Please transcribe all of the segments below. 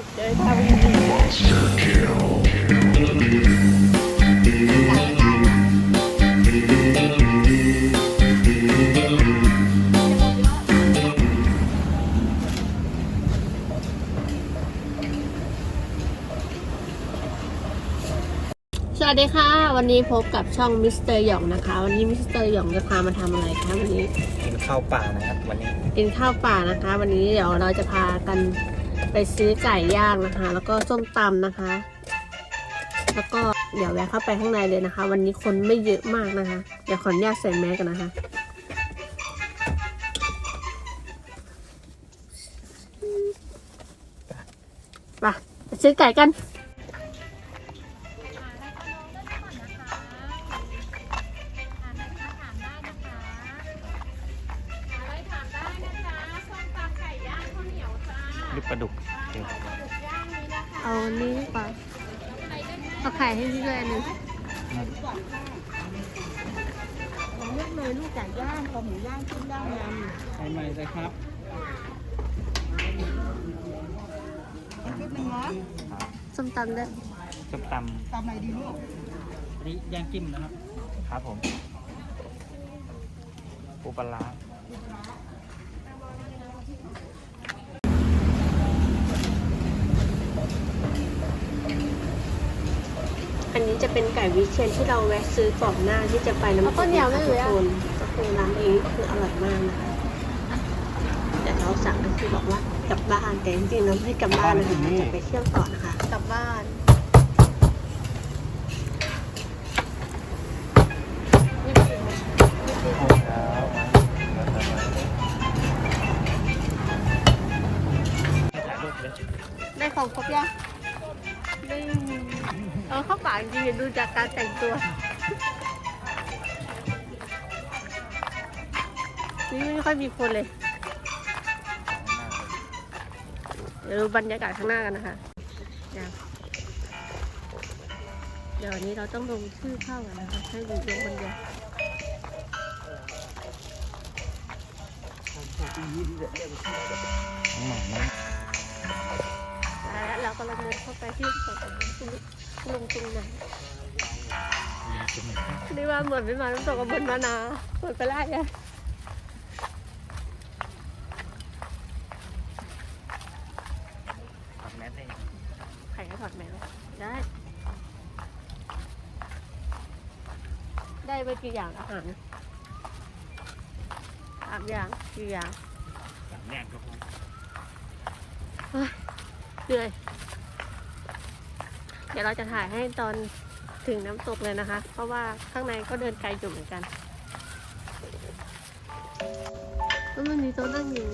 จะเจอทำยังไงสวัสดีค่ะ วันนี้พบกับช่องมิสเตอร์หยองนะคะ วันนี้มิสเตอร์หยองจะพามาทำอะไรคะวันนี้ กินข้าวป่านะครับวันนี้ กินข้าวป่านะคะ วันนี้เดี๋ยวเราจะพากัน ไปซื้อไก่ย่างนะคะ แล้วก็ส้มตำนะคะ แล้วก็เดี๋ยวแวะเข้าไปข้างในเลยนะคะ วันนี้คนไม่เยอะมากนะคะ เดี๋ยวขออนุญาตใส่แมสกันนะคะไปไปซื้อไก่กัน ลูกปลาดุกเอาอันนี้ดีกว่าเอาไข่ให้พี่ด้วยอันหนึงผมเลือกเลยลูกไก่ย่างคอหมูย่างขึ้นย่างยใส่ใหม่เลยครับำชุดหนึ่งเนาะส้มตำด้วยส้มตตำอะไรดีลูกำนี่ย่างจิ้มนะครับ ครับผม ปูปลาร้า อันนี้ จะเป็นไก่วิเชียนที่เราแวะซื้อก่อนหน้าที่จะไปน้ำตกนะคะทุกคนก็คือร้านนี้คืออร่อยมากนะคะแต่เราสั่งก็คือบอกว่ากลับบ้านแต่จริงๆเราไม่ได้กลับบ้านนะคะเราจะไปเที่ยวต่อนะคะ กลับบ้าน นี่ไม่ค่อยมีคนเลย เดี๋ยวดูบรรยากาศข้างหน้ากันนะคะเดี๋ยวเดี๋ยววันนี้เราต้องลงชื่อเข้ากันนะคะให้ดูยกคนเดียวหมาไหมแล้วเราก็ลังเดินเข้าไปที่สวนน้ำคุณลงตรงไหนนี่ว่าเหมือนเป็นมาน้ำตกกับเหมือนมานาเหมือนไปไล่อะ ถอดแมสได้ยัง ใครก็ถอดแมวได้ ได้ไปกี่อย่างอาหารสามอย่างกี่อย่างสามอย่างก็พอเหนื่อยเดี๋ยวเราจะถ่ายให้ตอนถึงน้ำตกเลยนะคะ เพราะว่าข้างในก็เดินไกลอยู่เหมือนกัน แล้วมันมีโต๊ะนั่งอยู่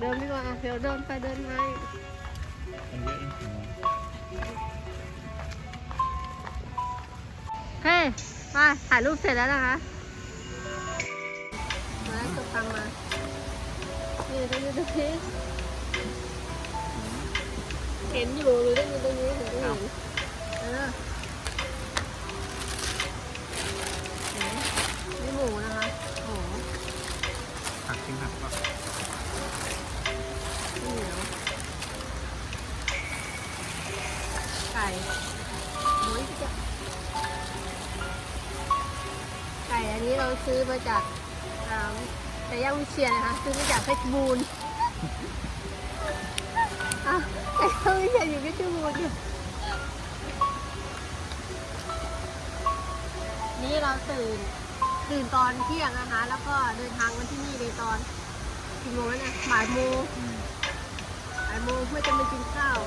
เดิมดีกว่าเดี๋ยวเดินไปเดินมามันเยอะจริงเฮ้ยมาถ่ายรูปเสร็จแล้วนะคะ มาจบตังมานี่ตรงนี้ตรงนี้เห็นอยู่หรือตรงนี้ตรงนี้ถึงจะเห็นเออนี่หมูนะคะ โอ้โหๆผักกินผักก็ ไก่หมูอีกจ้ะไก่อันนี้เราซื้อมาจากอ่าไก่ย่างวิเชียนนะคะ ซื้อมาจากเพชรบูรณ์อะไก่ย่างวิเชียนอยู่เพชรบูรณ์อยู่นี่เราตื่นตื่นตอนเที่ยงนะคะ แล้วก็เดินทางมาที่นี่ในตอนกี่โมงแล้วเนี่ยบ่ายโมงอืมบ่ายโมงเพื่อจะมากินข้าว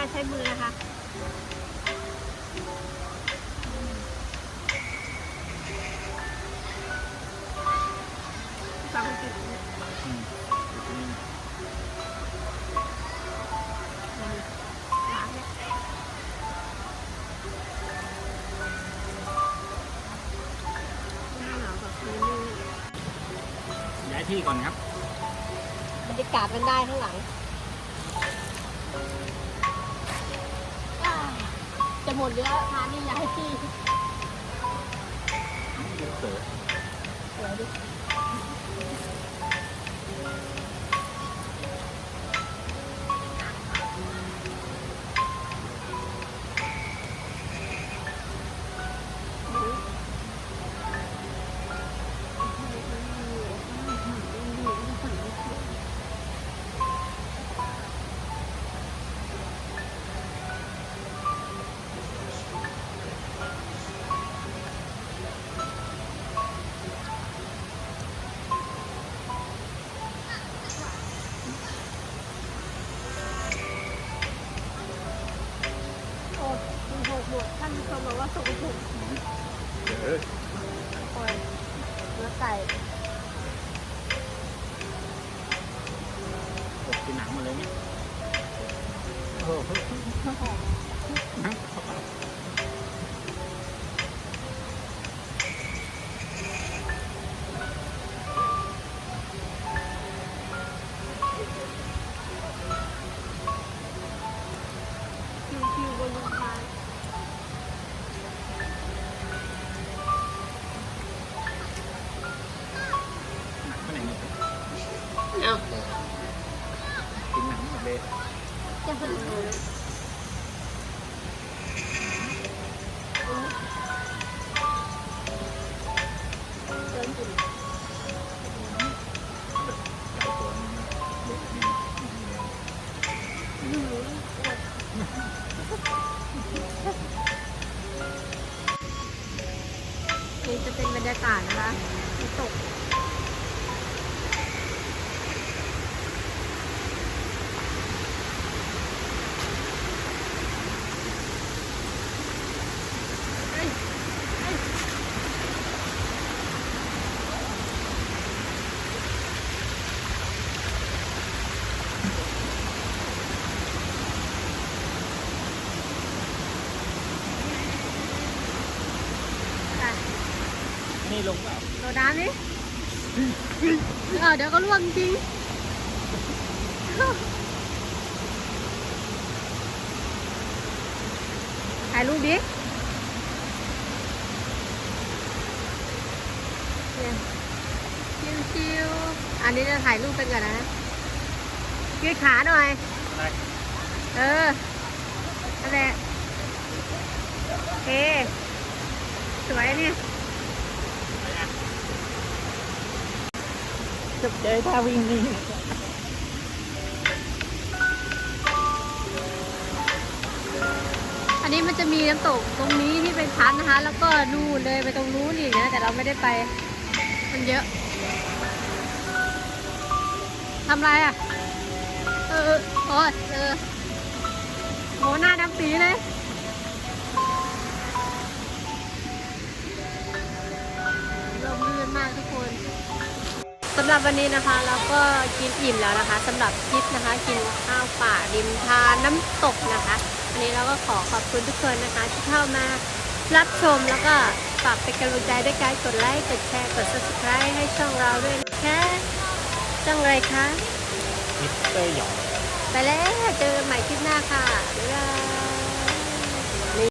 าตใช้มือนะคะฟังจิตอืมอยู่ที่นี่ล้าเนี่ยหน้าหนาวแบบนี้นี่ย้ายที่ก่อนครับบรรยากาศมันได้ข้างหลัง หมดเยอะทานนี่ยากให้ที่สวยดิ มีคนบอกว่าสกปรกเออโอ้ยเนื้อไก่ตกกินหนังมาเลยเนี่ยโอ้โห นี่ลงเปล่าโดดน้ำนี่เออเดี๋ยวก็ร่วงจริงถ่ายรูปดิเนี่ยชิวๆอันนี้จะถ่ายรูปกันก่อนนะยืดขาหน่อยได้เออนั่นแหละโอเคสวยเนี่ย จบเลยถ้าวิ่งนี่อันนี้มันจะมีน้ำตกตรงนี้ที่เป็นพันนะคะ แล้วก็นู่นเลยไปตรงนู้นอีกนะ แต่เราไม่ได้ไป มันเยอะทำไรอะ เออโอ้ยเออโหหน้าดำปีเลยลมลื่นมากทุกคนำหรับวันนี้นะคะเราก็กินอิ่มแล้วนะคะสำหรับคลิปนะคะ กินข้าวป่าริมทานน้ำตกนะคะอันนี้เราก็ขอขอบคุณทุกคนนะคะ ที่เข้ามารับชมแล้วก็ฝากเป็นกำลังใจด้วยการกดไลค์กดแชร์กด subscribe ให้ช่องเราด้วยนะคะช่องอะไรคะมิสเตอร์หยองไปแล้วเจอกันใหม่คลิปหน้าค่ะบ๊ายบาย